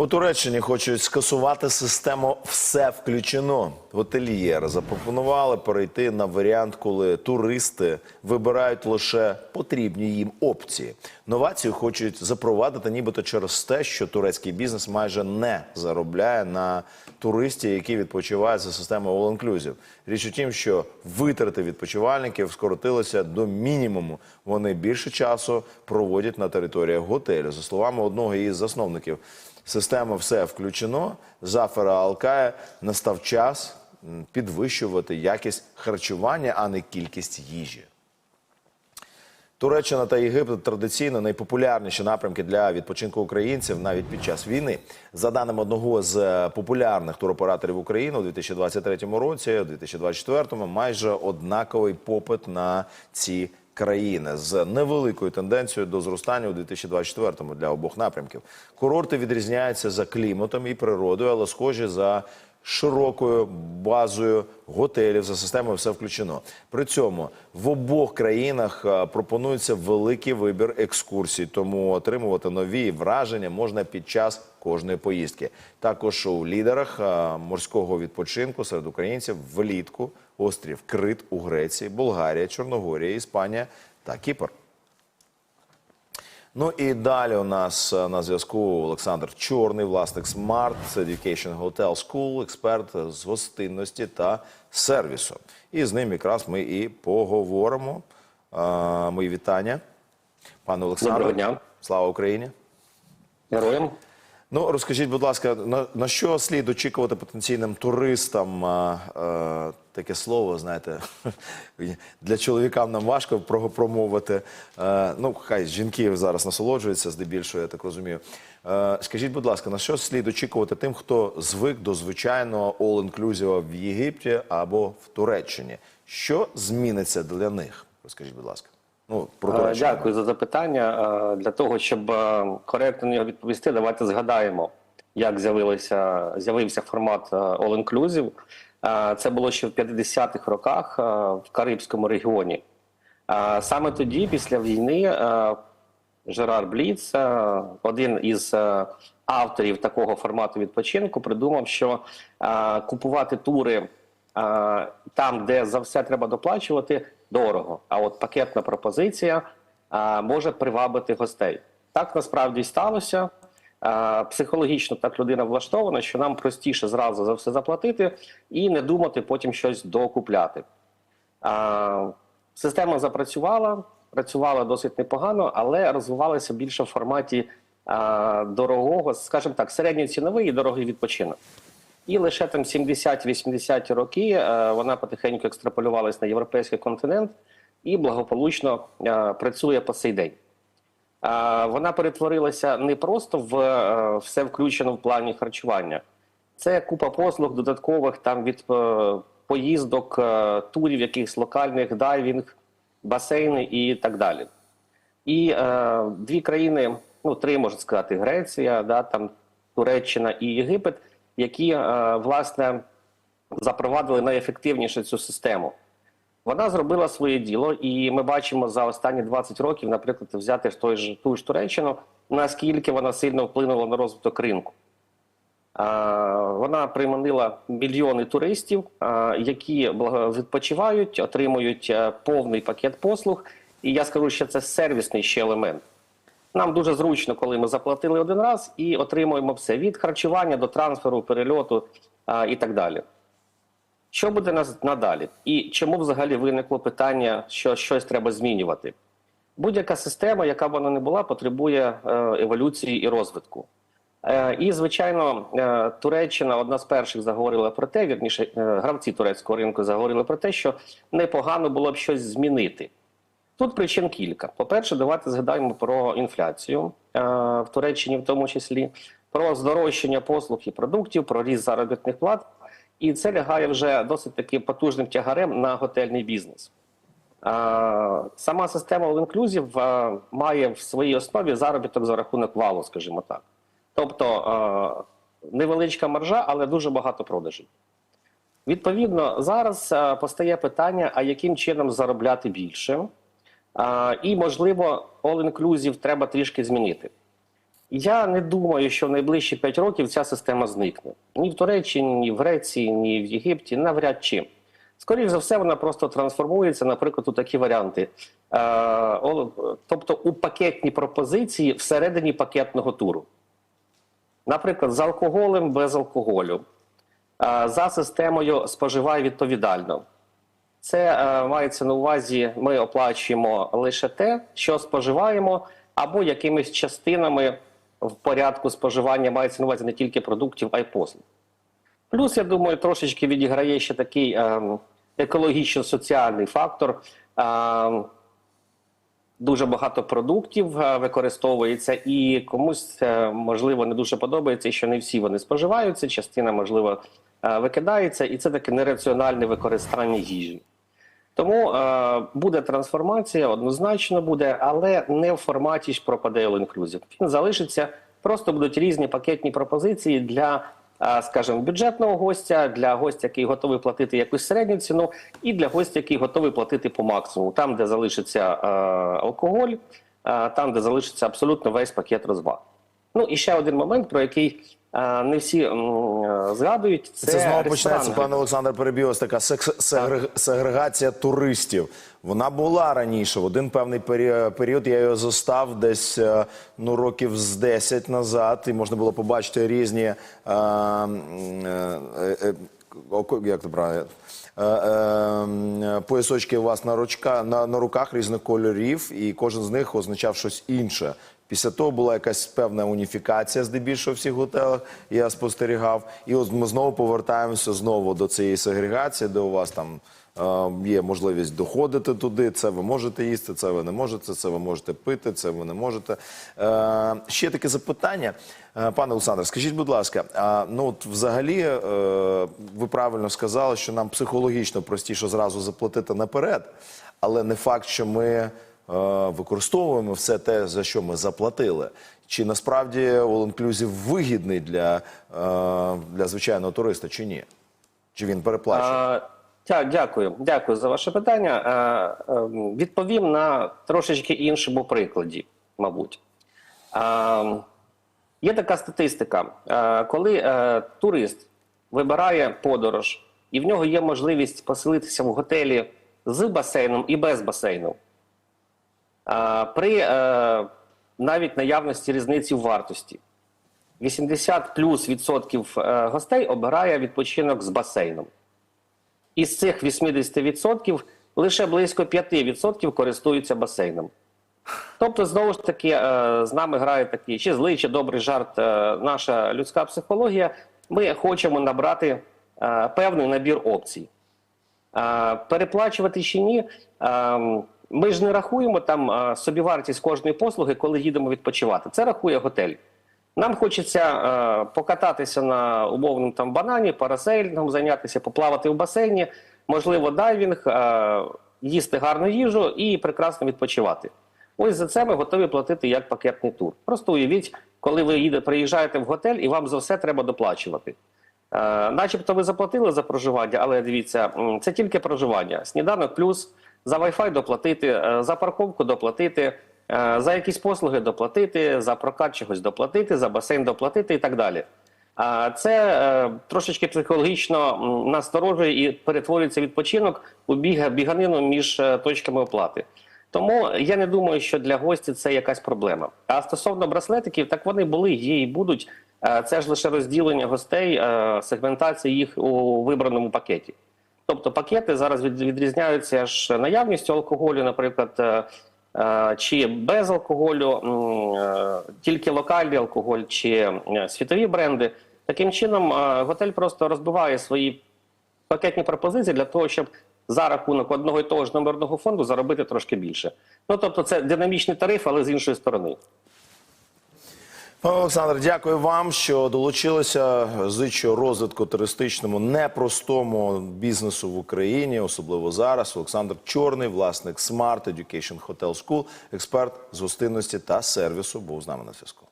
У Туреччині хочуть скасувати систему все включено. Готельєри запропонували перейти на варіант, коли туристи вибирають лише потрібні їм опції. Новацію хочуть запровадити, нібито через те, що турецький бізнес майже не заробляє на туристів, які відпочивають за системою All Inclusive. Річ у тім, що витрати відпочивальників скоротилися до мінімуму. Вони більше часу проводять на територіях готелю. За словами одного із засновників. Система все включено. Зафера Алкая настав час підвищувати якість харчування, а не кількість їжі. Туреччина та Єгипет традиційно найпопулярніші напрямки для відпочинку українців навіть під час війни. За даними одного з е, популярних туроператорів України у 2023 році, у 2024 майже однаковий попит на ці країни з невеликою тенденцією до зростання у 2024 для обох напрямків. Курорти відрізняються за кліматом і природою, але схожі за широкою базою готелів за системою все включено. При цьому в обох країнах е, пропонується великий вибір екскурсій, тому отримувати нові враження можна під час кожної поїздки. Також у лідерах е, морського відпочинку серед українців влітку острів Крит у Греції, Болгарія, Чорногорія, Іспанія та Кіпр. Ну і далі у нас е, на зв'язку Олександр Чорний, власник Smart Education Hotel School, експерт з гостинності та сервісу. І з ним якраз ми і поговоримо. Е, Мої вітання, пане Олександре. Доброго дня. Слава Україні. Героям. Ну розкажіть, будь ласка, на, на що слід очікувати потенційним туристам? А, е, таке слово, знаєте, для чоловікам нам важко промовити. Е, ну, хай жінки зараз насолоджуються здебільшого, я так розумію. Е, скажіть, будь ласка, на що слід очікувати тим, хто звик до звичайного all-inclusive в Єгипті або в Туреччині? Що зміниться для них? Розкажіть, будь ласка. Ну, про Е, Дякую за запитання. Е, Для того, щоб е, коректно на нього відповісти, давайте згадаємо, як з'явилося з'явився формат All Inclusive. Це було ще в 50-х роках в Карибському регіоні. Саме тоді, після війни, Жерар Бліц, один із авторів такого формату відпочинку, придумав, що купувати тури там, де за все треба доплачувати, дорого. А от пакетна пропозиція е, може привабити гостей. Так насправді сталося. Е, Психологічно так людина влаштована, що нам простіше зразу за все заплатити і не думати потім щось докупляти. А, Система запрацювала, працювала досить непогано, але розвивалася більше в форматі а, дорогого, скажімо так, середньоціновий і дорогий відпочинок. І лише там 70-80 роки е, вона потихеньку екстраполювалась на європейський континент і благополучно е, працює по сей день. Е, Вона перетворилася не просто в все включено в плані харчування. Це купа послуг додаткових там від поїздок, турів, якихось локальних, дайвінг, басейни і так далі. І дві країни, ну три можна сказати, Греція, да, там Туреччина і Єгипет, які е, власне запровадили найефективніше цю систему. Вона зробила своє діло, і ми бачимо за останні 20 років, наприклад, взяти той ж ту ж Туреччину, наскільки вона сильно вплинула на розвиток ринку. Вона приманила мільйони туристів, які благо- відпочивають, отримують е, повний пакет послуг. І я скажу, що це сервісний ще елемент. Нам дуже зручно, коли ми заплатили один раз і отримуємо все від харчування до трансферу, перельоту а, і так далі. Що буде нас- надалі? І чому взагалі виникло питання, що щось треба змінювати? Будь-яка система, яка б вона не була, потребує е, еволюції і розвитку. Е, І, звичайно, е, Туреччина одна з перших заговорила про те, вірніше, гравці турецького ринку заговорили про те, що непогано було б щось змінити. Тут причин кілька. По-перше, давайте згадаємо про інфляцію е, в Туреччині, в тому числі, про здорожчання послуг і продуктів, про ріст заробітних плат. І це лягає вже досить таки потужним тягарем на готельний бізнес. Е, Сама система All Inclusive е, має в своїй основі заробіток за рахунок валу, скажімо так. Тобто невеличка маржа, але дуже багато продажів. Відповідно, зараз постає питання: а яким чином заробляти більше? І, можливо, All Inclusive треба трішки змінити. Я не думаю, що в найближчі 5 років ця система зникне. Ні в Туреччині, ні в Греції, ні в Єгипті, навряд чи. Скоріше за все, вона просто трансформується, наприклад, у такі варіанти. Тобто у пакетні пропозиції всередині пакетного туру. Наприклад, з алкоголем без алкоголю, за системою споживай відповідально. Це е, мається на увазі, ми оплачуємо лише те, що споживаємо, або якимись частинами в порядку споживання мається на увазі не тільки продуктів, а й послуг. Плюс, я думаю, трошечки відіграє ще такий ем, екологічно-соціальний фактор. Ем, дуже багато продуктів е, використовується, і комусь можливо не дуже подобається, що не всі вони споживаються. Частина можливо викидається, і це таке нераціональне використання їжі. Тому е, буде трансформація, однозначно буде, але не в форматі ж пропаде Inclusive. Він залишиться, просто будуть різні пакетні пропозиції для, е, скажімо, бюджетного гостя, для гостя, який готовий платити якусь середню ціну, і для гостя, який готовий платити по максимуму. Там, де залишиться е, алкоголь, е, там, де залишиться абсолютно весь пакет розваг. Ну і ще один момент, про який е, не всі м, е, згадують, це, Це, знову ресторан починається, пане Олександр Перебіг, ось така секс- сегрег- сегрегація туристів. Вона була раніше. В один певний пері- період я його застав десь е, ну, років з 10 назад, і можна було побачити різні е, м, е, е, око- як то правильно? Е, е, поясочки у вас на, ручка, на, на руках різних кольорів, і кожен з них означав щось інше. Після того була якась певна уніфікація, здебільшого в всіх готелах. Я спостерігав. І от ми знову повертаємося знову до цієї сегрегації, де у вас там є можливість доходити туди. Це ви можете їсти, це ви не можете, це ви можете пити, це ви не можете. Е, ще таке запитання, Е, пане Олександр, скажіть, будь ласка, а ну от взагалі е, ви правильно сказали, що нам психологічно простіше зразу заплатити наперед, але не факт, що ми використовуємо все те, за що ми заплатили. Чи насправді All вигідний для, для звичайного туриста, чи ні? Чи він переплачує? Дякую, дякую за ваше питання. Ем, відповім на трошечки іншому прикладі, мабуть. Є така статистика, коли е, турист вибирає подорож, і в нього є можливість поселитися в готелі з басейном і без басейну. При е, навіть наявності різниці в вартості. 80 плюс відсотків е, гостей обирає відпочинок з басейном. Із цих 80% лише близько 5% користуються басейном. Тобто, знову ж таки, е, з нами грає такий чи злий, чи добрий жарт е, наша людська психологія. Ми хочемо набрати е, певний набір опцій. Переплачувати чи ні, ми ж не рахуємо там собівартість кожної послуги, коли їдемо відпочивати. Це рахує готель. Нам хочеться е, покататися на умовному там банані, парасейлінгом, зайнятися, поплавати в басейні, можливо, дайвінг, е, їсти гарну їжу і прекрасно відпочивати. Ось за це ми готові платити як пакетний тур. Просто уявіть, коли ви їде, приїжджаєте в готель і вам за все треба доплачувати. Е, начебто ви заплатили за проживання, але дивіться, це тільки проживання. Сніданок плюс за Wi-Fi доплатити, е, за парковку доплатити, за якісь послуги доплатити, за прокат чогось доплатити, за басейн доплатити і так далі. А це е, трошечки психологічно насторожує і перетворюється відпочинок у біга, біганину між е, точками оплати. Тому я не думаю, що для гостя це якась проблема. А стосовно браслетиків, так вони були, є і будуть. Е, Це ж лише розділення гостей, е, сегментація їх у вибраному пакеті. Тобто пакети зараз відрізняються ж наявністю алкоголю, наприклад, е, е, чи без алкоголю, е, тільки локальний алкоголь, чи е, світові бренди. Таким чином, е, готель просто розбиває свої пакетні пропозиції для того, щоб за рахунок одного і того ж номерного фонду заробити трошки більше. Ну тобто, це динамічний тариф, але з іншої сторони. Олександр, дякую вам, що долучилися. Зичу розвитку туристичному непростому бізнесу в Україні, особливо зараз. Олександр Чорний, власник Smart Education Hotel School, експерт з гостинності та сервісу, був з нами на зв'язку.